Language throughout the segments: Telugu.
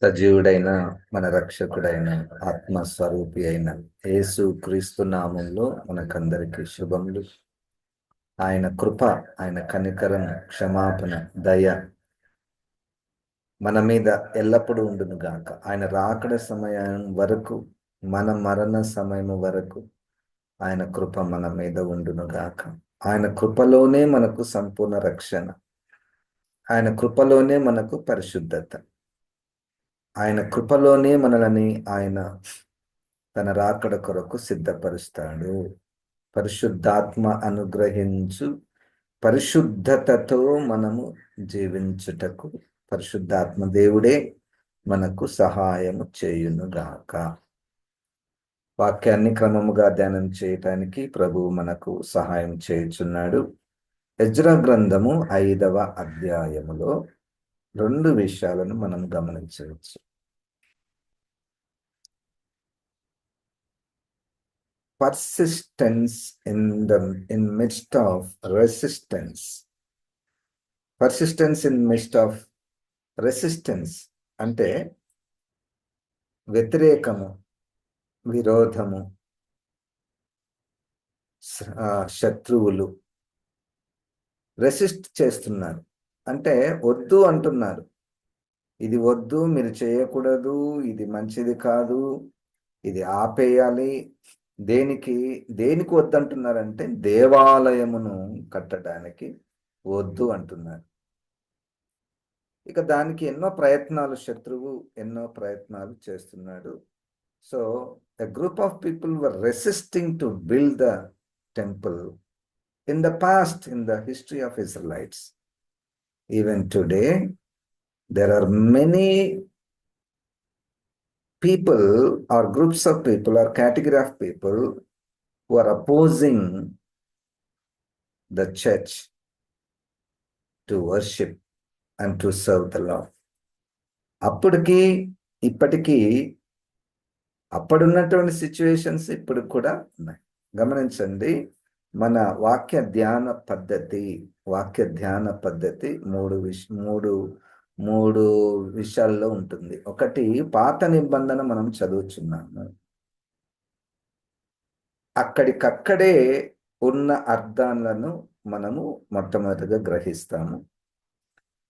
సజీవుడైన మన రక్షకుడైన ఆత్మస్వరూపి అయిన యేసు క్రీస్తు నామంలో మనకందరికి శుభములు. ఆయన కృప ఆయన కనికరం క్షమాపణ దయ మన మీద ఎల్లప్పుడూ ఉండును గాక. ఆయన రాకడ సమయం వరకు మన మరణ సమయం వరకు ఆయన కృప మన మీద ఉండును గాక. ఆయన కృపలోనే మనకు సంపూర్ణ రక్షణ. ఆయన కృపలోనే మనకు పరిశుద్ధత. ఆయన కృపలోనే మనల్ని ఆయన తన రాకడ కొరకు సిద్ధపరుస్తాడు. పరిశుద్ధాత్మ అనుగ్రహించు పరిశుద్ధతతో మనము జీవించుటకు పరిశుద్ధాత్మ దేవుడే మనకు సహాయము చేయునుగాక. వాక్యాన్ని క్రమముగా ధ్యానం చేయటానికి ప్రభువు మనకు సహాయం చేయుచున్నాడు. యజ్ర గ్రంథము ఐదవ అధ్యాయములో రెండు విషయాలను మనం గమనించవచ్చు. Persistence in the in midst of resistance persistence in midst of resistance అంటే వ్యతిరేకము విరోధము శత్రువులు. రెసిస్ట్ చేస్తున్నారు. అంటే వద్దు అంటున్నారు. ఇది వద్దు మీరు చేయకూడదు ఇది మంచిది కాదు ఇది ఆపేయాలి దేనికి దేనికి వద్దంటున్నారంటే దేవాలయమును కట్టడానికి వద్దు అంటున్నారు. ఇక దానికి ఎన్నో ప్రయత్నాలు శత్రువు ఎన్నో ప్రయత్నాలు చేస్తున్నాడు. So a group of people were resisting to build the temple in the past in the history of Israelites even today there are many people or groups of people or category of people who are opposing the church to worship and to serve the Lord. అప్పటికి ఇప్పటికీ అప్పుడున్నటువంటి సిచ్యువేషన్స్ ఇప్పుడు కూడా ఉన్నాయి గమనించండి మన వాక్య ధ్యాన పద్ధతి వాక్య ధ్యాన పద్ధతి మూడు విష మూడు మూడు విషయాల్లో ఉంటుంది. ఒకటి పాత నిబంధన మనం చదువుచున్నాము. అక్కడికక్కడే ఉన్న అర్థాలను మనము మొట్టమొదటిగా గ్రహిస్తాము.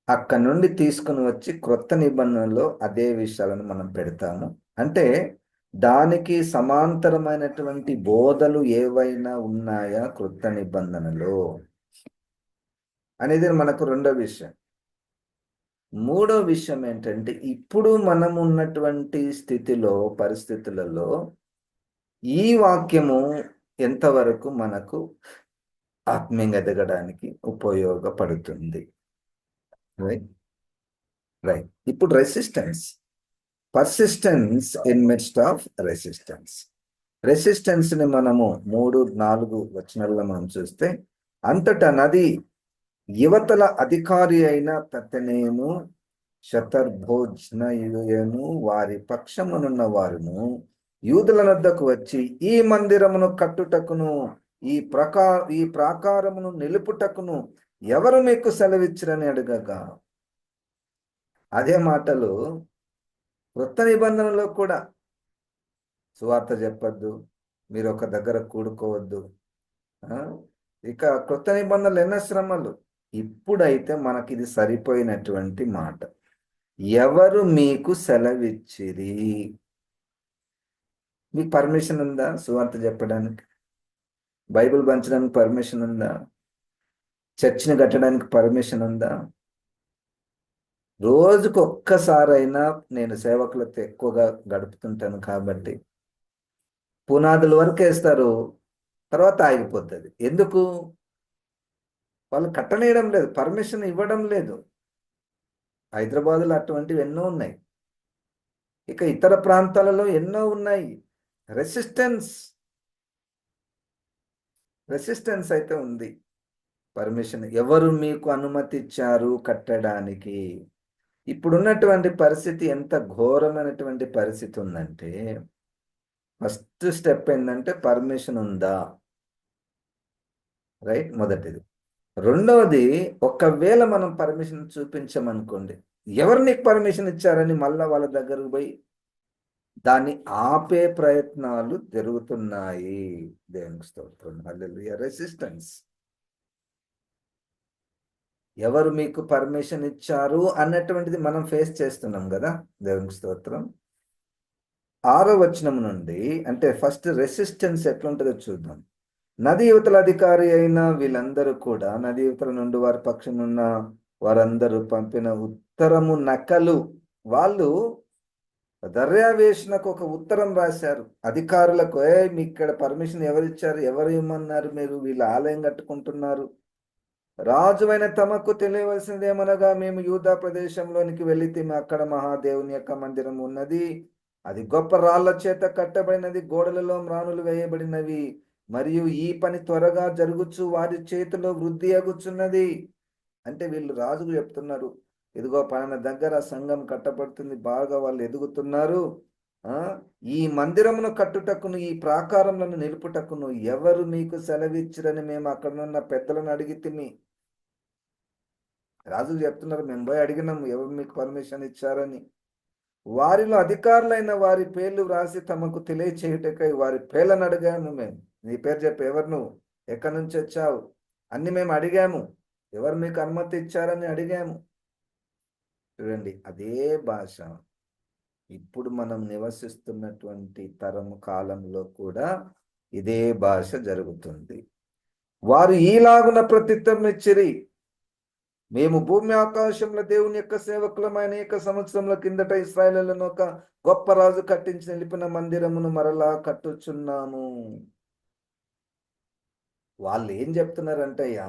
అక్కడ నుండి తీసుకుని వచ్చి క్రొత్త నిబంధనలో అదే విషయాలను మనం పెడతాము. అంటే దానికి సమాంతరమైనటువంటి బోధలు ఏవైనా ఉన్నాయా క్రొత్త నిబంధనలో? అనేది మనకు రెండో విషయం. మూడో విషయం ఏంటంటే ఇప్పుడు మనం ఉన్నటువంటి స్థితిలో పరిస్థితులలో ఈ వాక్యము ఎంతవరకు మనకు ఆత్మీయంగా ఎదగడానికి ఉపయోగపడుతుంది? రైట్ రైట్ ఇప్పుడు resistance persistence in midst of resistance రెసిస్టెన్స్ని మనము మూడు నాలుగు వచనాల్లో మనం చూస్తే అంతటా నది యువతల అధికారి అయిన తతనేము శతర్భోజ్నయును వారి పక్షమునున్న వారును యూదుల వద్దకు వచ్చి ఈ మందిరమును కట్టుటకును ఈ ప్రకా ఈ ప్రాకారమును నిలుపుటకును ఎవరు మీకు సెలవిచ్చిరని అడగగా? అదే మాటలు వృత్త నిబంధనలో కూడా సువార్త చెప్పద్దు మీరు ఒక దగ్గర కూడుకోవద్దు. ఇక కృత నిబంధనలు ఎన్న శ్రమలు. ఇప్పుడైతే మనకి ఇది సరిపోయినటువంటి మాట. ఎవరు మీకు సెలవిచ్చిరి? మీకు పర్మిషన్ ఉందా సువార్త చెప్పడానికి? బైబిల్ పంచడానికి పర్మిషన్ ఉందా? చర్చిని కట్టడానికి పర్మిషన్ ఉందా? రోజుకు ఒక్కసారైనా నేను సేవకులతో ఎక్కువగా గడుపుతుంటాను కాబట్టి పునాదుల వరకు వేస్తారు తర్వాత ఆగిపోతుంది. ఎందుకు? వాళ్ళు కట్టనేయడం లేదు పర్మిషన్ ఇవ్వడం లేదు. హైదరాబాద్లో అటువంటివి ఎన్నో ఉన్నాయి. ఇక ఇతర ప్రాంతాలలో ఎన్నో ఉన్నాయి. రెసిస్టెన్స్ రెసిస్టెన్స్ అయితే ఉంది. పర్మిషన్ ఎవరు మీకు అనుమతి ఇచ్చారు కట్టడానికి? ఇప్పుడున్నటువంటి పరిస్థితి ఎంత ఘోరమైనటువంటి పరిస్థితి ఉందంటే ఫస్ట్ స్టెప్ ఏంటంటే పర్మిషన్ ఉందా? రైట్ మొదటిది. రెండవది ఒకవేళ మనం పర్మిషన్ చూపించమనుకోండి ఎవరు నీకు పర్మిషన్ ఇచ్చారని మళ్ళా వాళ్ళ దగ్గరకు పోయి దాన్ని ఆపే ప్రయత్నాలు జరుగుతున్నాయి. దేవునికి స్తోత్రం. రెసిస్టెన్స్ ఎవరు మీకు పర్మిషన్ ఇచ్చారు అన్నటువంటిది మనం ఫేస్ చేస్తున్నాం కదా దేవునికి స్తోత్రం. ఆరో వచనం నుండి అంటే ఫస్ట్ రెసిస్టెన్స్ ఎట్లుంటుందో చూద్దాం. నది యువతల అధికారి అయిన వీళ్ళందరూ కూడా నది యువతల నుండి వారి పక్షమున్న వారందరూ పంపిన ఉత్తరము నకలు. వాళ్ళు దర్యావేషణకు ఒక ఉత్తరం రాశారు. అధికారులకు ఏ మీ ఇక్కడ పర్మిషన్ ఎవరిచ్చారు? ఎవరు ఇమ్మన్నారు మీరు? వీళ్ళు ఆలయం కట్టుకుంటున్నారు. రాజువైన తమకు తెలియవలసిందేమనగా మేము యూదా ప్రదేశంలోనికి వెళితే అక్కడ మహాదేవుని యొక్క మందిరం ఉన్నది. అది గొప్ప రాళ్ళ చేత కట్టబడినది గోడలలో మ్రానులు వేయబడినవి. మరియు ఈ పని త్వరగా జరుగుచు వారి చేతిలో వృద్ధి అగుచున్నది అంటే వీళ్ళు రాజుకు చెప్తున్నారు ఇదిగో పలానా దగ్గర సంఘం కట్టబడుతుంది బాగా వాళ్ళు ఎదుగుతున్నారు. ఈ మందిరమును కట్టుటకును ఈ ప్రాకారములను నిలుపుటకును ఎవరు మీకు సెలవిచ్చిరని మేము అక్కడున్న పెద్దలను అడిగితిమి. రాజులు చెప్తున్నారు మేము పోయి అడిగినాము ఎవరు మీకు పర్మిషన్ ఇచ్చారని. వారిలో అధికారులైన వారి పేర్లు వ్రాసి తమకు తెలియచేయుటకై వారి పేర్లను అడిగాము మేము. నీ పేరు చెప్పి ఎవరు నువ్వు? ఎక్కడి నుంచి వచ్చావు? అన్ని మేము అడిగాము. ఎవరు మీకు అనుమతి ఇచ్చారని అడిగాము. చూడండి అదే భాష. ఇప్పుడు మనం నివసిస్తున్నటువంటి తరము కాలంలో కూడా ఇదే భాష జరుగుతుంది. వారు ఈలాగున ప్రత్యుత్తరం ఇచ్చిరి. మేము భూమి ఆకాశంలో దేవుని యొక్క సేవకులమైన అనేక సంవత్సరముల కిందట ఇస్రాయలను ఒక గొప్ప రాజు కట్టించి నిలిపిన మందిరమును మరలా కట్టుచున్నాము. వాళ్ళు ఏం చెప్తున్నారంటయ్యా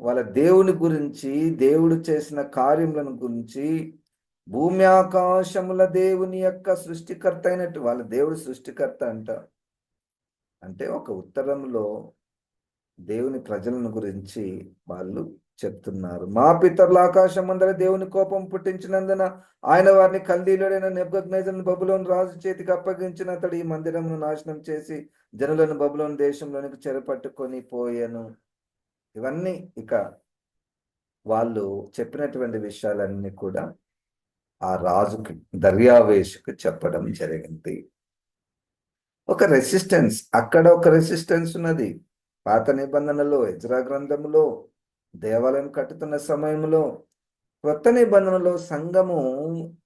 వాళ్ళ దేవుని గురించి దేవుడు చేసిన కార్యములను గురించి భూమి ఆకాశముల దేవుని యొక్క సృష్టికర్త అయినట్టు వాళ్ళ దేవుడు సృష్టికర్త అంట. అంటే ఒక ఉత్తరంలో దేవుని ప్రజలను గురించి వాళ్ళు చెప్తున్నారు. మా పితరుల ఆకాశం అందరి దేవుని కోపం పుట్టించినందున ఆయన వారిని కల్దీలుడైన నెబ్గజ్ఞైజన్ బబులోన్ రాజు చేతికి అప్పగించిన అతడు ఈ మందిరమును నాశనం చేసి జనులను బబులోన్ దేశంలోనికి చెరపట్టుకొని పోయాను. ఇవన్నీ ఇక వాళ్ళు చెప్పినటువంటి విషయాలన్నీ కూడా ఆ రాజుకి దర్యావేషకు చెప్పడం జరిగింది. ఒక రెసిస్టెన్స్ అక్కడ ఒక రెసిస్టెన్స్ ఉన్నది. పాత నిబంధనలో ఎజ్రా గ్రంథములో దేవాలయం కట్టుతున్న సమయంలో కొత్త నిబంధనలో సంఘము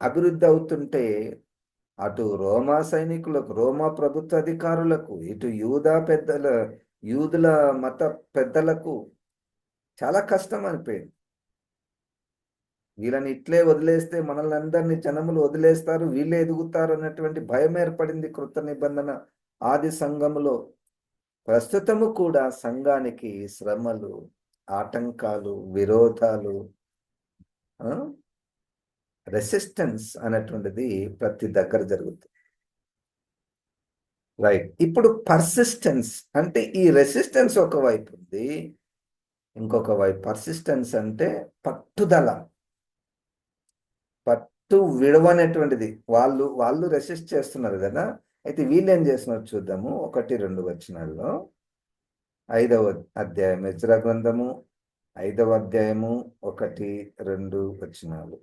అభివృద్ధి అవుతుంటే అటు రోమా సైనికులకు రోమా ప్రభుత్వ అధికారులకు ఇటు యూదా పెద్దల యూదుల మత పెద్దలకు చాలా కష్టం అనిపోయింది. వీళ్ళని ఇట్లే వదిలేస్తే మనల్ని అందరినీ జనములు వదిలేస్తారు వీళ్ళే ఎదుగుతారు అన్నటువంటి భయం ఏర్పడింది కృత నిబంధన ఆది సంఘములో. ప్రస్తుతము కూడా సంఘానికి శ్రమలు ఆటంకాలు విరోధాలు రెసిస్టెన్స్ అనేటువంటిది ప్రతి దగ్గర జరుగుతుంది రైట్ ఇప్పుడు పర్సిస్టెన్స్ అంటే ఈ రెసిస్టెన్స్ ఒక వైపు ఉంది ఇంకొక వైపు. పర్సిస్టెన్స్ అంటే పట్టుదల. పట్టు విడవనేటువంటిది వాళ్ళు వాళ్ళు రెసిస్ట్ చేస్తున్నారు కదా. అయితే వీళ్ళు ఏం చేస్తున్నారు చూద్దాము. ఒకటి రెండు వచనాల్లో. ఐదవ అధ్యాయం హెచ్చర గ్రంథము ఐదవ అధ్యాయము ఒకటి రెండు వచనాలు.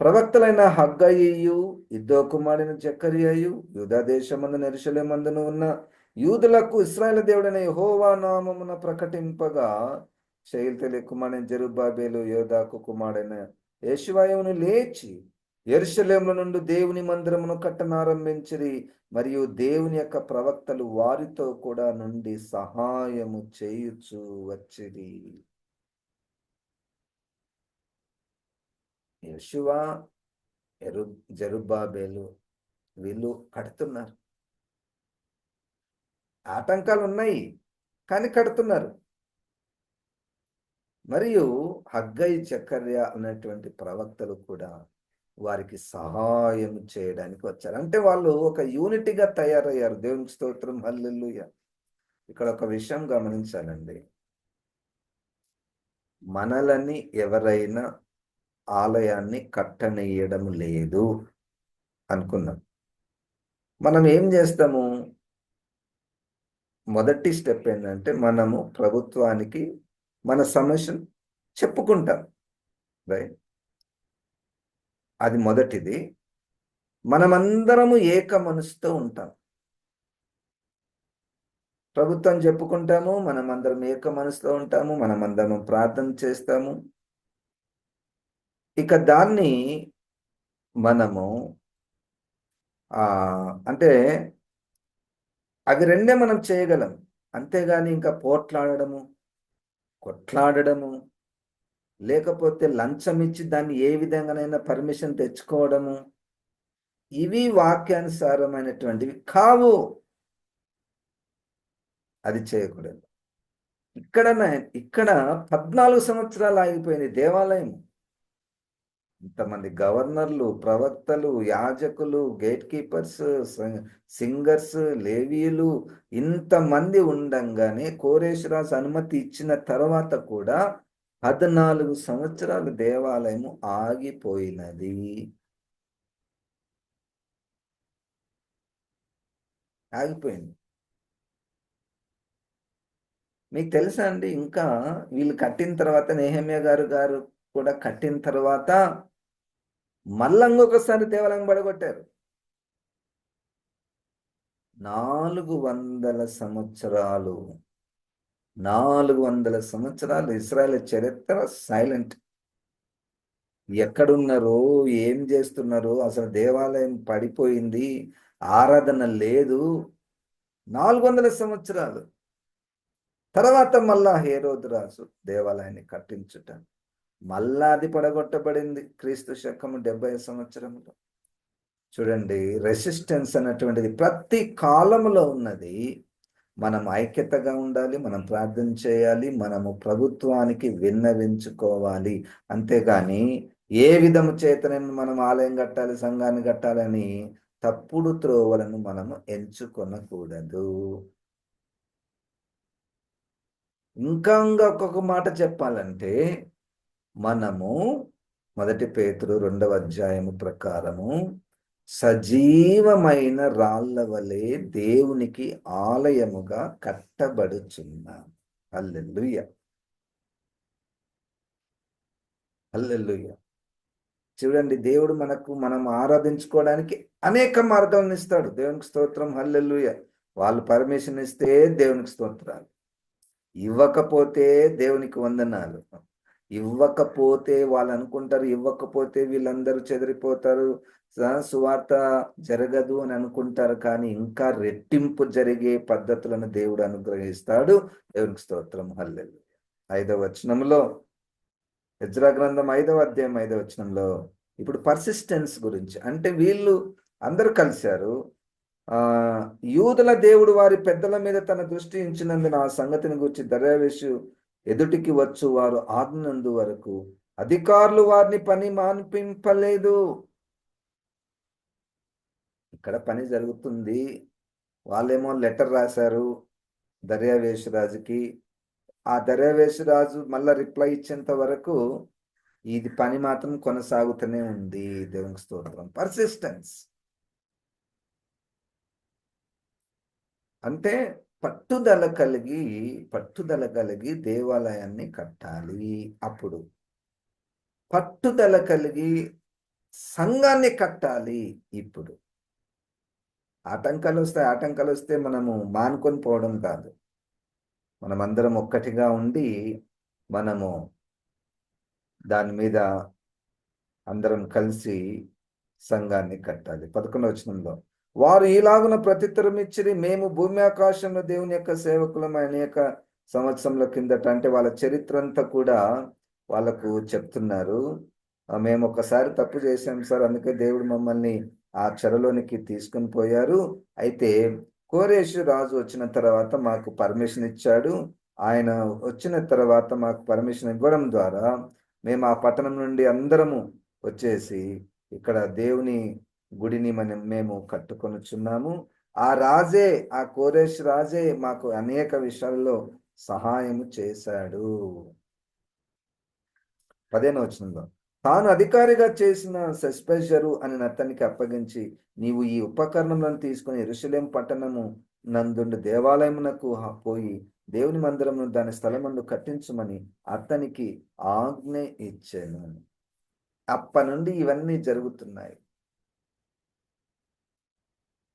ప్రవక్తలైన హగ్గయ్యు ఇద్దో కుమారుని జక్కరియు యూధాదేశమందు నెరుసలేమందును ఉన్న యూదులకు ఇస్రాయల్ దేవుడైన హోవా నామమున ప్రకటింపగా శైల్ కుమారుని జరుబాబేలు యోధాకు కుమారుడైన యేషువాయువును లేచి ఎరుషలేముల నుండి దేవుని మందిరమును కట్టనారంభించిరి. మరియు దేవుని యొక్క ప్రవక్తలు వారితో కూడా నుండి సహాయము చేయుచు వచ్చిరి. యశువా ఎరు జరుబాబేలు వీళ్ళు కడుతున్నారు. ఆటంకాలు ఉన్నాయి కానీ కడుతున్నారు. మరియు హగ్గై చక్కర్య అనేటువంటి ప్రవక్తలు కూడా వారికి సహాయం చేయడానికి వచ్చారు. అంటే వాళ్ళు ఒక యూనిటీగా తయారయ్యారు. దేవునికి స్తోత్రం. హల్లెల్లుయ ఇక్కడ ఒక విషయం గమనించాలండి. మనలని ఎవరైనా ఆలయాన్ని కట్టనీయడం లేదు అనుకున్నాం మనం ఏం చేస్తాము? మొదటి స్టెప్ ఏంటంటే మనము ప్రభుత్వానికి మన సమస్యను చెప్పుకుంటాం. రైట్? అది మొదటిది. మనమందరము ఏక మనసుతో ఉంటాం. ప్రభుత్వం చెప్పుకుంటాము మనమందరం ఏక మనసులో ఉంటాము మనమందరం ప్రార్థన చేస్తాము. ఇక దాన్ని మనము అంటే అవి రెండే మనం చేయగలం. అంతేగాని ఇంకా పోట్లాడడము కొట్లాడడము లేకపోతే లంచం ఇచ్చి దాన్ని ఏ విధంగానైనా పర్మిషన్ తెచ్చుకోవడము? ఇవి వాక్యానుసారమైనటువంటివి కావు. అది చేయకూడదు. ఇక్కడ ఇక్కడ పద్నాలుగు సంవత్సరాలు ఆగిపోయింది దేవాలయం. ఇంతమంది గవర్నర్లు ప్రవక్తలు యాజకులు గేట్ కీపర్స్ సింగర్స్ లేవీలు ఇంతమంది ఉండంగానే కోరేశ్వరాజు అనుమతి ఇచ్చిన తర్వాత కూడా పద్నాలుగు సంవత్సరాలు దేవాలయము ఆగిపోయినది. ఆగిపోయింది. మీకు తెలుసా అండి ఇంకా వీళ్ళు కట్టిన తర్వాత నేహమ్య గారు గారు కూడా కట్టిన తర్వాత మళ్ళీ దేవాలయం పడగొట్టారు. నాలుగు వందల సంవత్సరాలు నాలుగు వందల సంవత్సరాలు ఇస్రాయల్ చరిత్ర సైలెంట్. ఎక్కడున్నారో ఏం చేస్తున్నారో అసలు దేవాలయం పడిపోయింది ఆరాధన లేదు. నాలుగు వందల సంవత్సరాలు. తర్వాత మళ్ళా హేరోదు రాజు దేవాలయాన్ని కట్టించుట. మళ్ళా అది పడగొట్టబడింది క్రీస్తు శకము డెబ్బై సంవత్సరంలో. చూడండి రెసిస్టెన్స్ అన్నటువంటిది ప్రతి కాలంలో ఉన్నది. మనం ఐక్యతగా ఉండాలి మనం ప్రార్థన చేయాలి మనము ప్రభుత్వానికి విన్నవించుకోవాలి. అంతేగాని ఏ విధము చేతనని మనం ఆలయం కట్టాలి సంఘాన్ని కట్టాలని తప్పుడు త్రోవలను మనము ఎంచుకొనకూడదు. ఇంకా ఒక్కొక్క మాట చెప్పాలంటే మనము మొదటి పేతురు రెండవ అధ్యాయము ప్రకారము సజీవమైన రాళ్ళ వలె దేవునికి ఆలయముగా కట్టబడుచున్నాం. అల్లెల్లుయ్య అల్లెల్లుయ్య చూడండి దేవుడు మనకు మనం ఆరాధించుకోవడానికి అనేక మార్గాలను ఇస్తాడు. దేవునికి స్తోత్రం హల్లెల్లుయ వాళ్ళు పర్మిషన్ ఇస్తే దేవునికి స్తోత్రాలు. ఇవ్వకపోతే దేవునికి వందనాలు. ఇవ్వకపోతే వాళ్ళు అనుకుంటారు ఇవ్వకపోతే వీళ్ళందరూ చెదిరిపోతారు. సువార్త జరగదు అని అనుకుంటారు కానీ ఇంకా రెట్టింపు జరిగే పద్ధతులను దేవుడు అనుగ్రహిస్తాడు. దేవునికి స్తోత్రం. హల్లెలు ఐదవ వచనంలో యజ్రా గ్రంథం ఐదవ అధ్యాయం ఐదవ వచనంలో ఇప్పుడు పర్సిస్టెన్స్ గురించి. అంటే వీళ్ళు అందరూ కలిశారు. ఆ యూదుల దేవుడు వారి పెద్దల మీద తన దృష్టి ఇచ్చినందున ఆ సంగతిని గురించి దర్యావేషు ఎదుటికి వచ్చు వారు ఆజ్ఞందు వరకు అధికారులు వారిని పని మాన్పింపలేదు. ఇక్కడ పని జరుగుతుంది. వాళ్ళేమో లెటర్ రాశారు దర్యావేశరాజుకి ఆ దర్యావేశరాజు మళ్ళా రిప్లై ఇచ్చేంత వరకు ఇది పని మాత్రం కొనసాగుతూనే ఉంది. దేవునికి స్తోత్రం. పర్సిస్టెన్స్ అంటే పట్టుదల కలిగి పట్టుదల కలిగి దేవాలయాన్ని కట్టాలి అప్పుడు. పట్టుదల కలిగి సంఘాన్ని కట్టాలి ఇప్పుడు. ఆటంకాలు వస్తే ఆటంకాలు వస్తే మనము మానుకొని పోవడం కాదు. మనమందరం ఒక్కటిగా ఉండి మనము దాని మీద అందరం కలిసి సంఘాన్ని కట్టాలి. పదకొండవ వచనంలో వారు ఈలాగున ప్రత్యుత్తరం ఇచ్చిరి మేము భూమి ఆకాశంలో దేవుని యొక్క సేవకులం అనేక సంవత్సరంల కిందట అంటే వాళ్ళ చరిత్ర అంతా కూడా వాళ్ళకు చెప్తున్నారు. మేము ఒకసారి తప్పు చేశాం సార్ అందుకే దేవుడు మమ్మల్ని ఆ చెరలోనికి తీసుకుని పోయారు. అయితే కోరేషు రాజు వచ్చిన తర్వాత మాకు పర్మిషన్ ఇచ్చాడు. ఆయన వచ్చిన తర్వాత మాకు పర్మిషన్ ఇవ్వడం ద్వారా మేము ఆ పట్టణం నుండి అందరము వచ్చేసి ఇక్కడ దేవుని గుడిని మనం మేము కట్టుకొనుచున్నాము. ఆ రాజే ఆ కోరేష్ రాజే మాకు అనేక విషయాల్లో సహాయం చేశాడు. పదేన తాను అధికారిగా చేసిన సస్పెషరు అని అతనికి అప్పగించి నీవు ఈ ఉపకరణములను తీసుకుని ఎరుసలేం పట్టణము నందుండి దేవాలయమునకు పోయి దేవుని మందిరమును దాని స్థలమందు కట్టించమని అతనికి ఆజ్ఞ ఇచ్చాను. అప్ప నుండి ఇవన్నీ జరుగుతున్నాయి.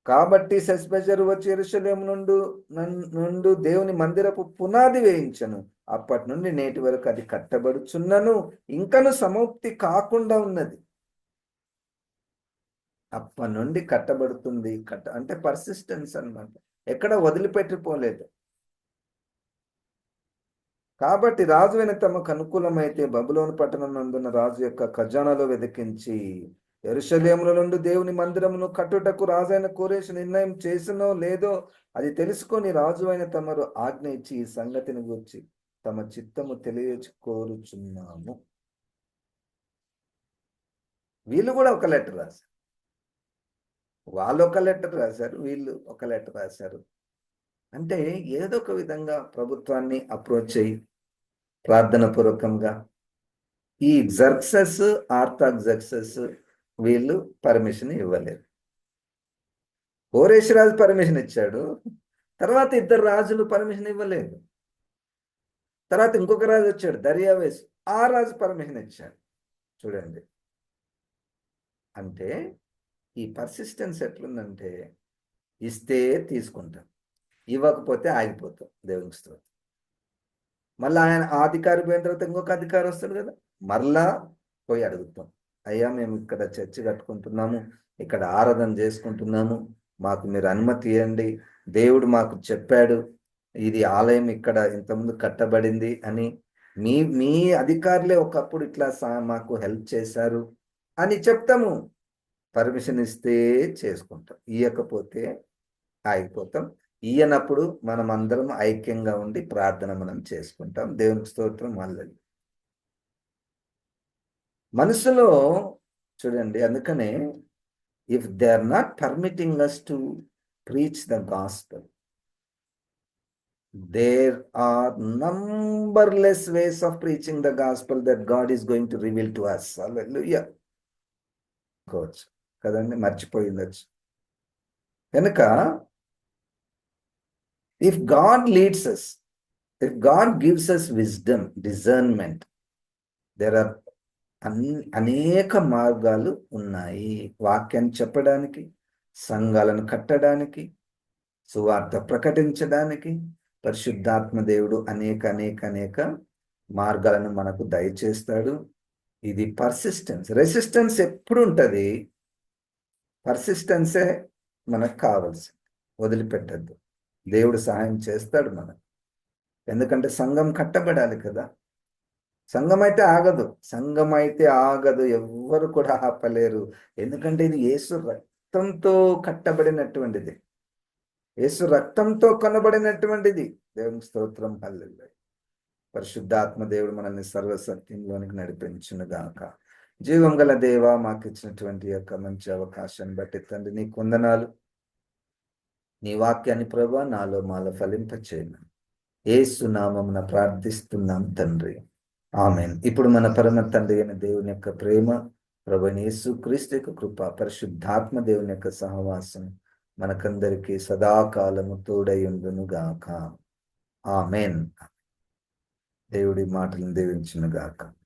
కాబట్టి సెస్బెజరు వచ్చి ఎరుషలేము నుండు నుండు దేవుని మందిరపు పునాది వేయించను. అప్పటి నుండి నేటి వరకు అది కట్టబడుచున్నను. ఇంకను సమాప్తి కాకుండా ఉన్నది. అప్పటి నుండి కట్టబడుతుంది. కట్ట అంటే పర్సిస్టెన్స్ అనమాట ఎక్కడ వదిలిపెట్టిపోలేదు. కాబట్టి రాజు అయిన తమకు అనుకూలమైతే బబులోని పట్టణం నందున్న రాజు యొక్క ఖజానాలో వెతికించి ఎరుషలేముల నుండి దేవుని మందిరమును కట్టుటకు రాజైన కోరేసి నిర్ణయం చేసినో లేదో అది తెలుసుకొని రాజు అయిన తమరు ఆజ్ఞ ఇచ్చి ఈ సంగతిని గురించి తమ చిత్తము తెలియచుకోరుచున్నాము. వీళ్ళు కూడా ఒక లెటర్ రాశారు. వాళ్ళు ఒక లెటర్ రాశారు వీళ్ళు ఒక లెటర్ రాశారు. అంటే ఏదో ఒక విధంగా ప్రభుత్వాన్ని అప్రోచ్ అయ్యి ప్రార్థన పూర్వకంగా ఈ జర్క్సెస్ ఆర్థాక్సెస్ వీళ్ళు పర్మిషన్ ఇవ్వలేదు. కోరేశ్వరాజు పర్మిషన్ ఇచ్చాడు. తర్వాత ఇద్దరు రాజులు పర్మిషన్ ఇవ్వలేదు. తర్వాత ఇంకొక రాజు వచ్చాడు దర్యావేస్ ఆ రాజు పర్మిషన్ ఇచ్చాడు. చూడండి. అంటే ఈ పర్సిస్టెన్స్ ఎట్లుందంటే ఇస్తే తీసుకుంటాం. ఇవ్వకపోతే ఆగిపోతాం. దేవుని స్తోత్రం. మళ్ళీ ఆయన ఆ అధికారి పోయిన తర్వాత ఇంకొక అధికారి వస్తాడు కదా. మరలా పోయి అడుగుతాం. అయ్యా మేము ఇక్కడ చర్చి కట్టుకుంటున్నాము ఇక్కడ ఆరాధన చేసుకుంటున్నాము మాకు మీరు అనుమతి ఇవ్వండి దేవుడు మాకు చెప్పాడు ఇది ఆలయం ఇక్కడ ఇంతకుముందు కట్టబడింది అని మీ మీ అధికారులే ఒకప్పుడు ఇట్లా మాకు హెల్ప్ చేశారు అని చెప్తాము. పర్మిషన్ ఇస్తే చేసుకుంటాం ఇయ్యకపోతే ఆగిపోతాం. ఇయ్యనప్పుడు మనం అందరం ఐక్యంగా ఉండి ప్రార్థన మనం చేసుకుంటాం. దేవునికి స్తోత్రం మళ్ళీ మనసులో చూడండి అందుకనే if they are not permitting us to preach the gospel there are numberless ways of preaching the gospel that God is going to reveal to us కోవచ్చు కదండి మర్చిపోయి ఉండొచ్చు. కనుక if God leads us if God gives us wisdom discernment there are అనేక మార్గాలు ఉన్నాయి. వాక్యాన్ని చెప్పడానికి సంఘాలను కట్టడానికి సువార్త ప్రకటించడానికి పరిశుద్ధాత్మ దేవుడు అనేక అనేక అనేక మార్గాలను మనకు దయచేస్తాడు. ఇది పర్సిస్టెన్స్ రెసిస్టెన్స్ ఎప్పుడు ఉంటుంది? పర్సిస్టెన్సే మనకు కావాల్సి వదిలిపెట్టద్దు. దేవుడు సహాయం చేస్తాడు మనకు. ఎందుకంటే సంఘం కట్టబడాలి కదా. సంఘం అయితే ఆగదు. సంఘం అయితే ఆగదు. ఎవ్వరు కూడా ఆపలేరు. ఎందుకంటే ఇది యేసు రక్తంతో కట్టబడినటువంటిది. యేసు రక్తంతో కొనబడినటువంటిది. దేవుని స్తోత్రం. హల్లెలూయా. పరిశుద్ధాత్మ దేవుడు మనల్ని సర్వసత్యంలోనికి నడిపించిన గాక జీవం గల దేవ మాకు ఇచ్చినటువంటి యొక్క మంచి అవకాశాన్ని బట్టి తండ్రి నీ కొందనాలు నీ వాక్యాన్ని ప్రభా నాలో మాలో ఫలింపచేయను ఏసునామమున ప్రార్థిస్తున్నాం తండ్రి. ఆమెన్. ఇప్పుడు మన పరమ తండ్రి అయిన దేవుని యొక్క ప్రేమ ప్రభుని యేసు క్రీస్తు యొక్క కృప పరిశుద్ధాత్మ దేవుని యొక్క సహవాసం మనకందరికీ సదాకాలము తోడయుండును గాక ఆమెన్. దేవుడి మాటలను దీవించును గాక